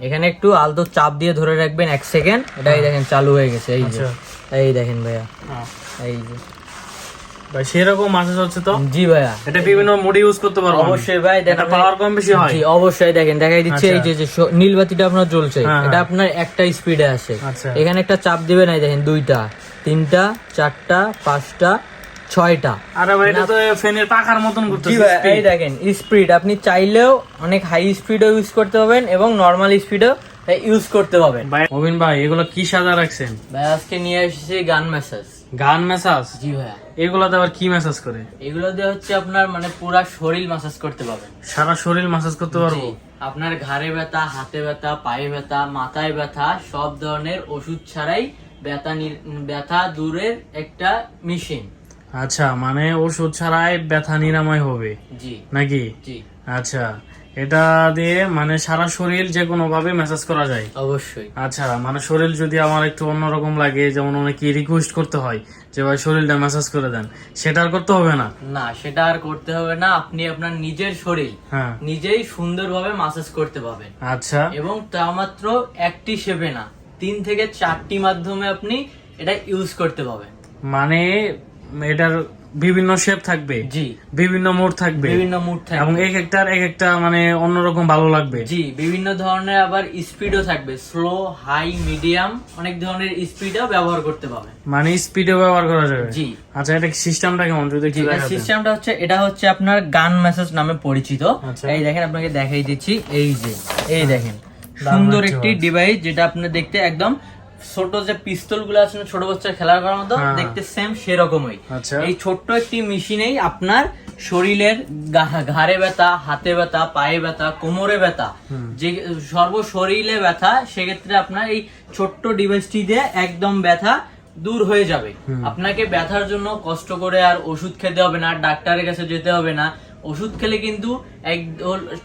এখানে একটু আলতো চাপ দিয়ে ধরে রাখবেন এক সেকেন্ড। এটাই দেখেন চালু হয়ে গেছে এই যে। আচ্ছা। এই দেখেন ভাইয়া। হ্যাঁ। এই যে। ভাই সেরকম মাসাজ হচ্ছে তো? জি ভাইয়া। এটা বিভিন্ন মোডে ইউজ করতে পারব অবশ্যই ভাই এটা পাওয়ার কম বেশি হয়। জি অবশ্যই দেখেন দেখাই দিচ্ছে এই আচ্ছা। যে নীল বাতিটা আপনার জ্বলছে। হ্যাঁ, এটা হ্যাঁ। আপনার একটা স্পিডে আসে। আচ্ছা। এখানে একটা চাপ দিবেন এই দেখেন দুইটা তিনটা চারটা পাঁচটা ছয়টা। আরে ভাই এটা তো ফ্যানের পাখার মতন করতেছে এই দেখেন স্পিড আপনি চাইলেও অনেক হাই স্পিডও ইউজ করতে পারবেন এবং নর্মাল স্পিডও ইউজ করতে পারবেন। মবিন ভাই এগুলো কি সাজা রাখছেন? ভাই আজকে নিয়ে এসেছি গান মেসেজ গান মেসাজ জি ভাইয়া এগুলাতে আবার কি মেসাজ করে? এগুলো দিয়ে হচ্ছে আপনার মানে পুরা শরীর মাসাজ করতে পারবেন। সারা শরীর মাসাজ করতে পারব? আপনার ঘাড়ে ব্যথা হাতে ব্যথা পায়ে ব্যথা মাথায় ব্যথা সব ধরনের ওষুধ ছাড়াই ব্যথা ব্যথা দূরের একটা মেশিন আচ্ছা মানে ওষুধ ছাড়াই ব্যথা নিরাময় হবে? জি। নাকি? জি। আচ্ছা এটা দিয়ে মানে সারা শরীর যে কোনো ভাবে মেসাজ করা যায়? অবশ্যই। আচ্ছা মানে শরীর যদি আমার একটু অন্যরকম লাগে যেমন অনেকে রিকোয়েস্ট করতে হয় যে ভাই শরীরটা মেসেজ করে দেন। সেটা আর করতে হবে না? না সেটা আর করতে হবে না। আপনি আপনার নিজের শরীর হ্যাঁ। নিজেই সুন্দরভাবে মাসাজ করতে পারবেন। আচ্ছা। এবং তা মাত্র একটি শেপে না তিন থেকে চারটি মাধ্যমে আপনি এটা ইউজ করতে পারবেন। মানে এটার বিভিন্ন শেপ থাকবে জি। বিভিন্ন মোড থাকবে বিভিন্ন মুড থাকবে। এবং এক একটার এক একটা মানে অন্যরকম ভালো লাগবে। জি বিভিন্ন ধরনের আবার স্পিডও থাকবে স্লো হাই মিডিয়াম অনেক ধরনের স্পিডও ব্যবহার করতে পারবেন মানে স্পিডে ব্যবহার করা যাবে। জি। আচ্ছা এটা সিস্টেমটা কেমন? যদি একটু। সিস্টেমটা হচ্ছে এটা হচ্ছে আপনার গান মেসেজ নামে পরিচিত। আচ্ছা। এই দেখেন আপনাকে দেখাই দিচ্ছি এই যে এই দেখেন। সুন্দর একটি ডিভাইস যেটা আপনি দেখতে একদম ছোট যে পিস্তলগুলো আছে না, ছোট বাচ্চা খেলার করার মতো হ্যাঁ। দেখতে সেম সেরকমই। আচ্ছা। এই ছোট্ট একটি মেশিনেই আপনার শরীরের ঘাড়ে ব্যথা হাতে ব্যথা পায়ে ব্যথা কোমরে ব্যথা যে সর্ব শরীরে ব্যথা সেক্ষেত্রে আপনার এই ছোট্ট ডিভাইসটি দিয়ে একদম ব্যথা দূর হয়ে যাবে। আপনাকে ব্যথার জন্য কষ্ট করে আর ওষুধ খেতে হবে না ডাক্তারের কাছে যেতে হবে না। ওষুধ খেলে কিন্তু এক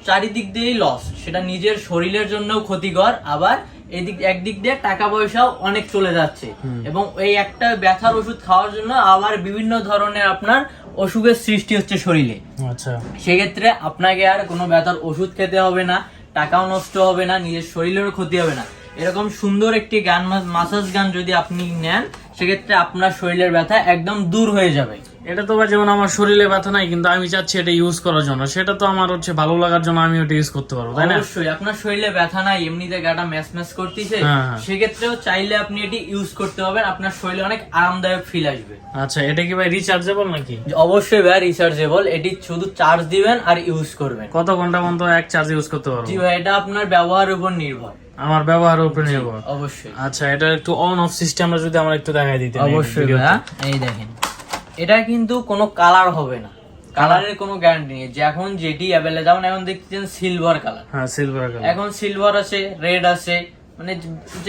চারিদিক দিয়েই লস সেটা নিজের শরীরের জন্যও ক্ষতিকর আবার এদিক একদিক দিয়ে টাকা পয়সাও অনেক চলে যাচ্ছে। এবং এই একটা ব্যথার ওষুধ খাওয়ার জন্য আবার বিভিন্ন ধরনের আপনার অসুখের সৃষ্টি হচ্ছে শরীরে। আচ্ছা। সেক্ষেত্রে আপনাকে আর কোনো ব্যথার ওষুধ খেতে হবে না টাকাও নষ্ট হবে না নিজের শরীরেরও ক্ষতি হবে না। এরকম সুন্দর একটি গান মাসাজ গান যদি আপনি নেন সেক্ষেত্রে আপনার শরীরের ব্যথা একদম দূর হয়ে যাবে। এটা তো ভাই যেমন আমার শরীরে ব্যথা নাই কিন্তু আমি চাচ্ছি এটা ইউজ করার জন্য। সেটা তো আমার হচ্ছে ভালো লাগার জন্য আমি ওটা ইউজ করতে পারব তাই না? অবশ্যই আপনার শরীরে ব্যথা নাই এমনিতে গাটা ম্যাচ ম্যাচ করতেছে হ্যাঁ, হ্যাঁ। সেক্ষেত্রেও চাইলে আপনি এটি ইউজ করতে পারবেন আপনার শরীরে অনেক আরামদায়ক ফিল আসবে। আচ্ছা এটা কি ভাই রিচার্জেবল নাকি? অবশ্যই ভাই রিচার্জেবল এটি শুধু চার্জ দিবেন আর ইউজ করবেন। কত ঘণ্টা পর্যন্ত এক চার্জ ইউজ করতে পারব? জি ভাই এটা আপনার ব্যবহারের উপর নির্ভর। আমার ব্যবহারের উপর নির্ভর। অবশ্যই। আচ্ছা এটা একটু অন অফ সিস্টেমটা যদি আমরা একটু দেখাই দিতে অবশ্যই ভাইয়া এই দেখেন। এটা কিন্তু কোনো কালার হবে না। কালারের কোনো গ্যারান্টি নেই। যে এখন যেটি অ্যাভেলেবল যেমন এখন দেখছেন সিলভার কালার হ্যাঁ সিলভার কালার এখন সিলভার আছে রেড আছে মানে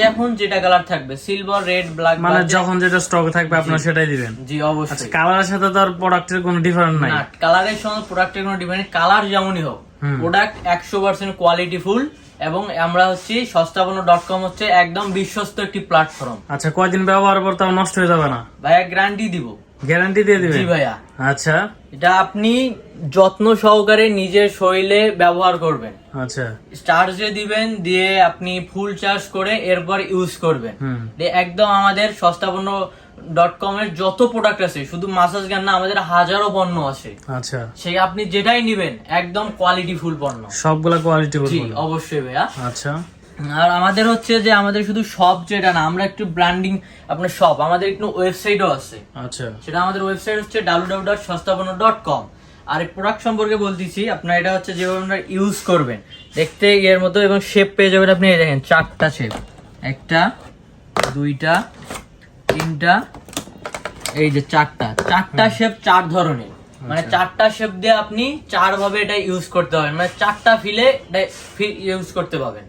যখন যেটা কালার থাকবে সিলভার রেড ব্ল্যাক মানে যখন যেটা স্টক থাকবে আপনার সেটাই দিবেন। জি আচ্ছা অবশ্যই কালারের সাথে তো আর প্রোডাক্টের কোনো ডিফারেন্ট নাই। না কালারের সঙ্গে প্রোডাক্টের কোনো ডিফারেন্স কালার যেমনই হোক প্রোডাক্ট একশো পার্সেন্ট কোয়ালিটি ফুল এবং আমরা হচ্ছি সস্তাপন্ন ডট কম হচ্ছে একদম বিশ্বস্ত একটি প্ল্যাটফর্ম আচ্ছা কয়দিন ব্যবহার পর তাও নষ্ট হয়ে যাবে না। ভাইয়া গ্যারান্টি দিব। গ্যারান্টি দিয়ে দিবে জি ভাইয়া। আচ্ছা। এটা আপনি যত্ন সহকারে নিজের শরীরে ব্যবহার করবেন। আচ্ছা। চার্জে দিবেন দিয়ে আপনি ফুল চার্জ করে এরপর ইউজ করবেন। হুম। একদম আমাদের সস্তাপন্ন ডট কম এর যত প্রোডাক্ট আছে শুধু মাসাজ গান না আমাদের হাজারো পণ্য আছে। আচ্ছা। সেই আপনি যেটাই নিবেন একদম কোয়ালিটি ফুল পণ্য। সবগুলা কোয়ালিটি জি অবশ্যই ভাইয়া। আচ্ছা। আর আমাদের হচ্ছে যে আমাদের শুধু শপ যেটা না আমরা একটু ব্র্যান্ডিং আপনার শপ আমাদের একটু ওয়েবসাইটও আছে। আচ্ছা। সেটা আমাদের ওয়েবসাইট হচ্ছে কম আর এই প্রোডাক্ট সম্পর্কে বলতেছি আপনার এটা হচ্ছে যেভাবে আপনারা ইউজ করবেন দেখতে এর মতো এবং শেপ পেয়ে যাবেন আপনি এই দেখেন চারটা শেপ একটা দুইটা তিনটা এই যে চারটা। চারটা শেপ চার ধরনের। মানে চারটা শেপ দিয়ে আপনি চার ভাবে এটা ইউজ করতে পারবেন। মানে চারটা ফিলে এটা ইউজ করতে পারবেন।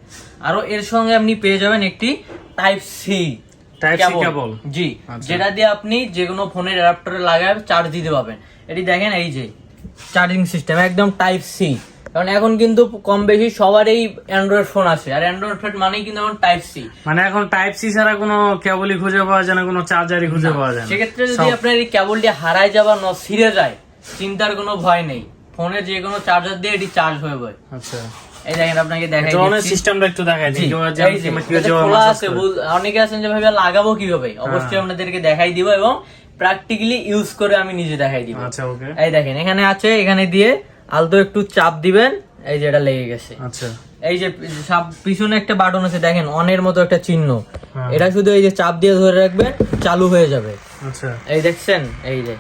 আরও এর সঙ্গে আপনি পেয়ে যাবেন একটি টাইপ সি কেবল জি আচ্ছা। যেটা দিয়ে আপনি যে কোনো ফোনের অ্যাডাপ্টারে লাগায় চার্জ দিতে পারবেন। এটি দেখেন এই যে চার্জিং সিস্টেম একদম টাইপ সি কারণ এখন কিন্তু কম বেশি সবারই অ্যান্ড্রয়েড ফোন আছে। আর অ্যান্ড্রয়েড ফোন মানেই কিন্তু এখন টাইপ সি মানে এখন টাইপ সি ছাড়া কোনো কেবলই খুঁজে পাওয়া যায় না কোনো চার্জারই খুঁজে পাওয়া যায় না। সেক্ষেত্রে যদি আপনার এই কেবলটি হারায় যাওয়া ন ছিঁড়ে যায় চিন্তার কোনো ভয় নেই। ফোনে যে কোনো চার্জার দিয়ে এটি চার্জ হয়ে যায়। আচ্ছা। এই দেখেন আপনাকে দেখাই দিচ্ছি। সিস্টেমটা একটু দেখাই দিই খোলা আছে, অনেকে আছেন যে ভাবে লাগাবো কীভাবে? অবশ্যই হ্যাঁ। আপনাদেরকে দেখাই দিব এবং প্র্যাকটিক্যালি ইউজ করে আমি নিজে দেখাই দিব। আচ্ছা ওকে। এই দেখেন এখানে আছে এখানে দিয়ে আলতো একটু চাপ দিবেন এই যে এটা লেগে গেছে। আচ্ছা। এই যে পিছনে একটা বাটন আছে দেখেন অনের মতো একটা চিহ্ন। হ্যাঁ। এটা শুধু এই যে চাপ দিয়ে ধরে রাখবেন চালু হয়ে যাবে। আচ্ছা। এই দেখছেন? এই যে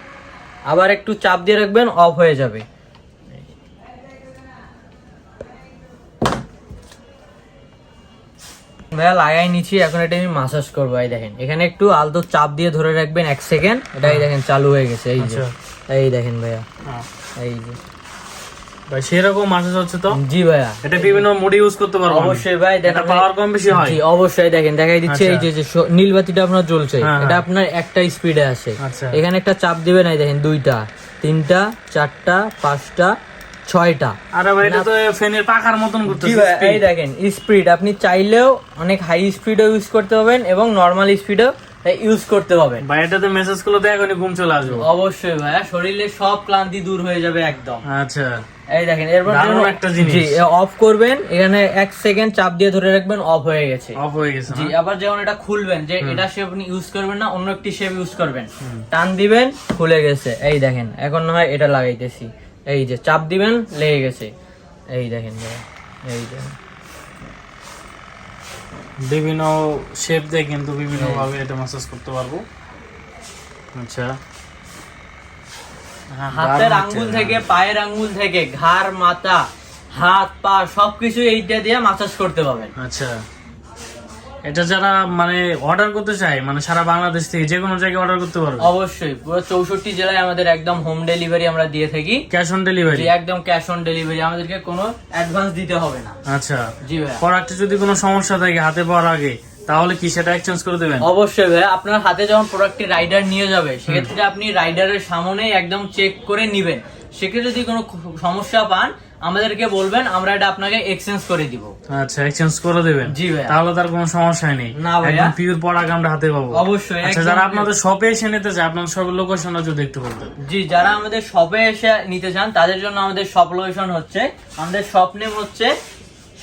আবার একটু চাপ দিয়ে রাখবেন অফ হয়ে যাবে। ভাইয়া লাগাই নিচ্ছি এখন এটা আমি মাসাজ করব এই দেখেন। এখানে একটু আলতো চাপ দিয়ে ধরে রাখবেন এক সেকেন্ড এটা এই দেখেন চালু হয়ে গেছে এই যে। আচ্ছা। এই দেখেন ভাইয়া। হ্যাঁ। এই যে। ভাই সেরকম মাসাজ হচ্ছে তো? জি ভাইয়া। এটা বিভিন্ন মোডে ইউজ করতে পারব অবশ্যই ভাই এটা পাওয়ার কম বেশি হয়? জি অবশ্যই দেখেন দেখাই দিচ্ছে এই আচ্ছা। যে যে নীল বাতিটা আপনার জ্বলছে হ্যাঁ, এটা হ্যাঁ। আপনার একটা স্পিডে আছে আচ্ছা। এখানে একটা চাপ দিবেন এই দেখেন দুইটা তিনটা চারটা পাঁচটা ছয়টা। আরে ভাই এটা তো ফ্যানের পাখার মতন করতে এই দেখেন স্পিড আপনি চাইলেও অনেক হাই স্পিডও ইউজ করতে পারবেন এবং নর্মাল স্পিডও ইউজ করতে পারবেন। ভাই এটাতে মেসেজ তো এখনই ঘুম চলে আসব। অবশ্যই ভাইয়া শরীরে সব ক্লান্তি দূর হয়ে যাবে একদম। আচ্ছা। এই দেখেন এরপর একটা জিনিস। জি অফ করবেন এখানে এক সেকেন্ড চাপ দিয়ে ধরে রাখবেন অফ হয়ে গেছে। অফ হয়ে গেছে জি আবার যখন এটা খুলবেন যে এটা শেপ আপনি ইউজ করবেন না অন্য একটি শেপ ইউজ করবেন। টান দিবেন খুলে গেছে। এই দেখেন এখন না হয় এটা লাগাইতেছি। এই যে চাপ দিবেন লেগে গেছে। এই দেখেন এই দেখেন বিভিন্ন শেপ দিয়ে কিন্তু বিভিন্ন ভাবে এটা মাসাজ করতে পারব। আচ্ছা। হাতের দারুণ আঙ্গুল থেকে পায়ের আঙ্গুল থেকে ঘাড় মাথা হাত পা সবকিছু এইটা দিয়ে মাসাজ করতে পারবেন। আচ্ছা। এটা যারা মানে অর্ডার করতে চায় মানে সারা বাংলাদেশ থেকে যে কোনো জায়গায় অর্ডার করতে পারবে। অবশ্যই পুরো চৌষট্টি জেলায় আমাদের একদম হোম ডেলিভারি আমরা দিয়ে থাকি। ক্যাশ অন ডেলিভারি একদম ক্যাশ অন ডেলিভারি আমাদেরকে কোনো অ্যাডভান্স দিতে হবে না। আচ্ছা জি ভাইয়া। প্রোডাক্টে যদি কোনো সমস্যা থাকে হাতে পাওয়ার আগে তাহলে কি সেটা এক্সচেঞ্জ করে দেবেন? অবশ্যই ভাই আপনার হাতে যখন প্রোডাক্টটি রাইডার নিয়ে যাবে সেক্ষেত্রে আপনি রাইডারের সামনে একদম চেক করে নিবেন। সেক্ষেত্রে যদি কোনো সমস্যা পান আমাদেরকে বলবেন আমরা এটা আপনাকে এক্সচেঞ্জ করে দিব। আচ্ছা এক্সচেঞ্জ করে দেবেন? জি ভাই তাহলে তার কোনো সমস্যা নেই। না ভাইয়া। একদম পিওর প্রোডাক্ট আমরা হাতে পাবো। অবশ্যই, আচ্ছা যারা আপনাদের শপে এসে নিতে চায় আপনার সব লোকেশনটা যদি একটু বলতেন জি যারা আমাদের শপে এসে নিতে চান তাদের জন্য আমাদের শপ লোকেশন হচ্ছে আমাদের শপ নেম হচ্ছে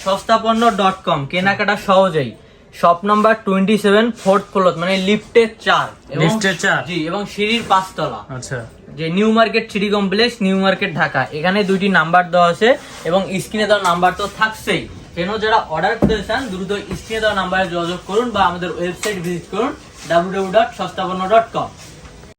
সস্তাপন্ন ডট কম কেনাকাটা সহজেই। Shop number twenty seven fourth floor মানে লিফটের চার এবং- লিফটের চার? জি এবং সিঁড়ির পাঁচতলা। আচ্ছা। যে New Market City complex, New Market Dhaka. এখানে দুইটি নাম্বার দেওয়া আছে এবং স্ক্রিনে দেওয়া নাম্বার তো থাকছেই। কেন যারা অর্ডার করতে চান, দ্রুত স্ক্রিনে দেওয়া নাম্বারে যোগাযোগ করুন বা আমাদের ওয়েবসাইট ভিজিট করুন ডাব্লিউ ডাব্লিউ ডট সস্তাপন্ন ডট কম